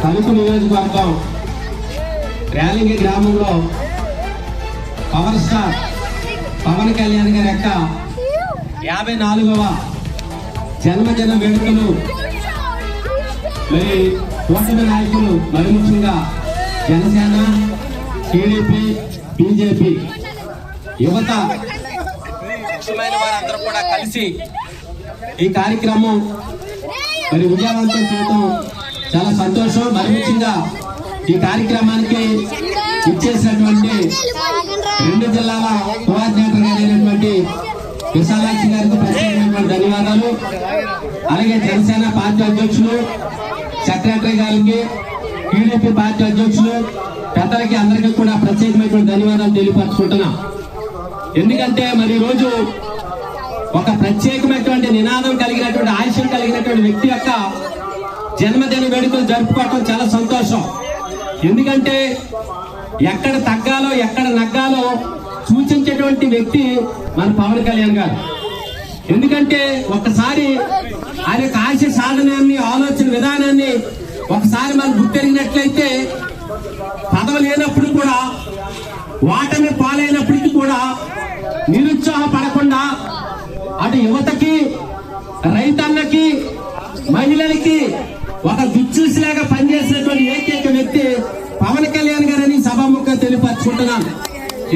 తణుకు నియోజకవర్గం ర్యాలింగి గ్రామంలో power star Pawan Kalyan గారి యొక్క యాభై నాలుగవ జన్మదిన వేడుకలు. మరి కూటమి నాయకులు మరి ముఖ్యంగా జనసేన టీడీపీ బీజేపీ యువత ముఖ్యమైన వారందరూ కూడా కలిసి ఈ కార్యక్రమం మరి విజయవంతం చేయడం చాలా సంతోషం మరి ముఖ్యంగా ఈ కార్యక్రమానికి ఇచ్చేసినటువంటి రెండు జిల్లాల కోఆర్డినేటర్ గారైనటువంటి విశాలాక్షి గారికి ప్రత్యేకమైనటువంటి ధన్యవాదాలు. అలాగే జనసేన పార్టీ అధ్యక్షులు సెక్రటరీ గారికి టీడీపీ పార్టీ అధ్యక్షులు పెద్దలకి అందరికీ కూడా ప్రత్యేకమైనటువంటి ధన్యవాదాలు తెలియపరచుకుంటున్నాం. ఎందుకంటే మరి ఈరోజు రోజు ఒక ప్రత్యేకమైనటువంటి నినాదం కలిగినటువంటి ఆశయం కలిగినటువంటి వ్యక్తి యొక్క జన్మదిన వేడుకలు జరుపుకోవటం చాలా సంతోషం. ఎందుకంటే ఎక్కడ తగ్గాలో ఎక్కడ నగ్గాలో సూచించేటువంటి వ్యక్తి మన పవన్ కళ్యాణ్ గారు. ఎందుకంటే ఒకసారి ఆయన యొక్క ఆశ సాధనాన్ని ఆలోచన విధానాన్ని ఒకసారి మనం గుర్తెరిగినట్లయితే పదవి లేనప్పుడు కూడా వాటమి పాలైనప్పటికీ కూడా నిరుత్సాహపడకుండా అటు యువతకి రైతన్నకి మహిళలకి ఒక దుచ్చూసిలాగా పనిచేసినటువంటి ఏకైక వ్యక్తి పవన్ కళ్యాణ్ గారని సభాముఖంగా తెలియపరచుకుంటున్నాను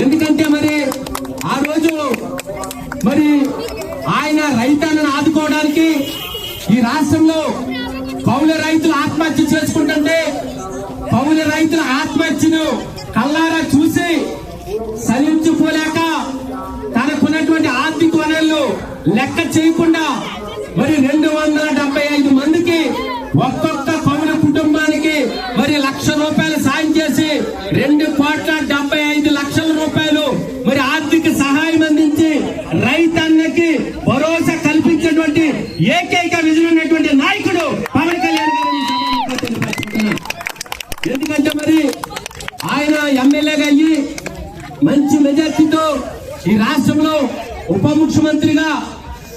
ఎందుకంటే మరి ఆ రోజు మరి ఆయన రైతాన్ని ఆదుకోవడానికి ఈ రాష్ట్రంలో కౌలు రైతులు ఆత్మహత్య చేసుకుంటుంటే కౌలు రైతుల ఆత్మహత్యను కల్లారా చూసి సలించిపోలేక తనకున్నటువంటి ఆర్థిక వనరులు లెక్క చేయకుండా మరి రెండు వందల ఒక్కొక్క పౌర కుటుంబానికి మరి లక్ష రూపాయలు సాయం చేసి రెండు కోట్ల డెబ్బై ఐదు లక్షల రూపాయలు మరి ఆర్థిక సహాయం అందించి రైతన్నకి భరోసా కల్పించేటువంటి ఏకైక విజయం ఉన్నటువంటి నాయకుడు పవన్ కళ్యాణ్ ఎందుకంటే మరి ఆయన ఎమ్మెల్యేగా అయ్యి మంచి మెజార్టీతో ఈ రాష్ట్రంలో ఉప ముఖ్యమంత్రిగా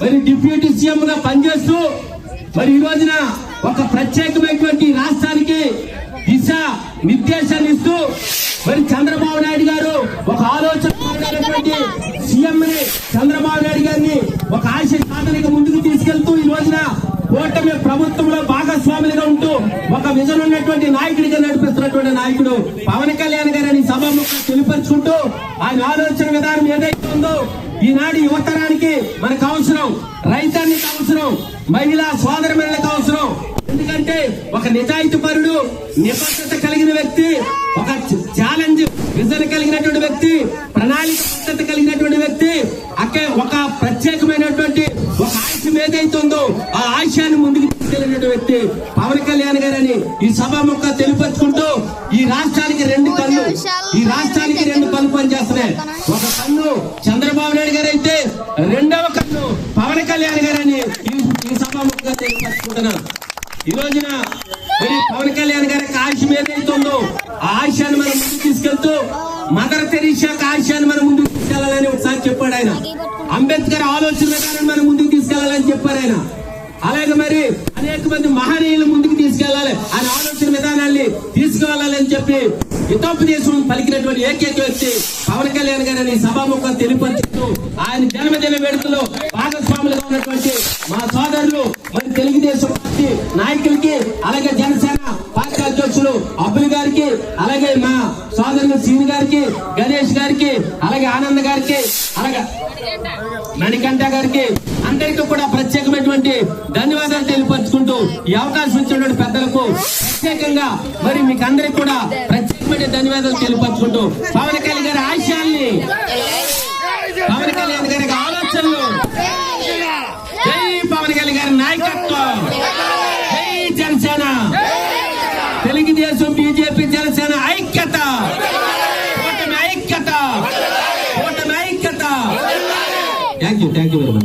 మరి డిప్యూటీ సీఎం గా పనిచేస్తూ మరి ఈ రోజున ఒక ప్రత్యేకమైనటువంటి రాష్ట్రానికి దిశ నిర్దేశాన్ని ఇస్తూ మరి చంద్రబాబు నాయుడు గారు ఒక ఆలోచన సీఎం ని చంద్రబాబు నాయుడు గారిని ఒక ఆశ సాధనగా ముందుకు తీసుకెళ్తూ ఈ రోజున ఓటమి ప్రభుత్వంలో భాగస్వాములుగా ఉంటూ ఒక విజన్ ఉన్నటువంటి నాయకుడిగా నడిపిస్తున్నటువంటి నాయకుడు పవన్ కళ్యాణ్ గారిని సభాముఖం తెలిపరుచుకుంటూ ఆయన ఆలోచన విధానం ఏదైతే ఉందో ఈనాడు యువతరానికి మనకు అవసరం రైతానికి అవసరం మహిళా సోదరమే ఒక నిజాయితీ పరుడు నిబద్ధత కలిగిన వ్యక్తి ఒక ఛాలెంజ్ విజన్ కలిగినటువంటి వ్యక్తి ప్రణాళిక కలిగినటువంటి వ్యక్తి అక్కడ ఒక ప్రత్యేకమైనటువంటి ఒక ఆశయం ఏదైతే ఉందో ఆ ఆశయాన్ని ముందుకు తీసుకెళ్ళినటువంటి వ్యక్తి పవన్ కళ్యాణ్ గారని ఈ సభ సభాముఖ తెలిపచ్చుకుంటూ ఈ రాష్ట్రానికి రెండు కళ్ళు ఈ రాష్ట్రానికి రెండు కళ్ళు పనిచేస్తున్నాయి. ఒక కన్ను చంద్రబాబు నాయుడు గారు అయితే రెండవ కన్ను పవన్ కళ్యాణ్ గారని ఈ సభ సభాముఖంగా తెలిపచ్చుకుంటున్నాను ఈ రోజున మరి పవన్ కళ్యాణ్ గారి ఆశ ఆశయం ఏదైతే ఆ ఆశయాన్ని మనం ముందుకు తీసుకెళ్తూ మదర్ తెరీషా యొక్క ఆశయాన్ని మనం ముందుకు తీసుకెళ్ళాలని ఒకసారి చెప్పాడు ఆయన. అంబేద్కర్ ఆలోచన విధానాన్ని మనం ముందుకు తీసుకెళ్ళాలని చెప్పారు ఆయన. అలాగే మరి అనేక మంది మహనీయులు ముందుకు తీసుకెళ్ళాలి. ఆయన ఆలోచన విధానాన్ని తీసుకువెళ్ళాలని చెప్పి హితోపదేశం పలికినటువంటి ఏకైక వ్యక్తి పవన్ కళ్యాణ్ గారిని సభాముఖం తెలియపరుచుతూ ఆయన జన్మదిన వేడుకలో భాగస్వాములుగా ఉన్నటువంటి మా సోదరులు మరి తెలుగుదేశం పార్టీ నాయకులకి అధ్యక్షులు అబ్బుల్ గారికి అలాగే మా సోదరులు సీని గారికి గణేష్ గారికి అలాగే ఆనంద్ గారికి అలాగే మణికంఠ గారికి అందరికీ కూడా ప్రత్యేకమైనటువంటి ధన్యవాదాలు తెలియపరుచుకుంటూ ఈ అవకాశం ఇచ్చినటువంటి పెద్దలకు ప్రత్యేకంగా మరి మీకు అందరికి కూడా ప్రత్యేకమైన ధన్యవాదాలు తెలియపరుచుకుంటూ పవన్ కళ్యాణ్ గారి ఆశయాల్ని తెలుగుదేశం బీజేపీ జనసేన ఐక్యత. ఐక్యత. ఐక్యత. Thank you thank you very much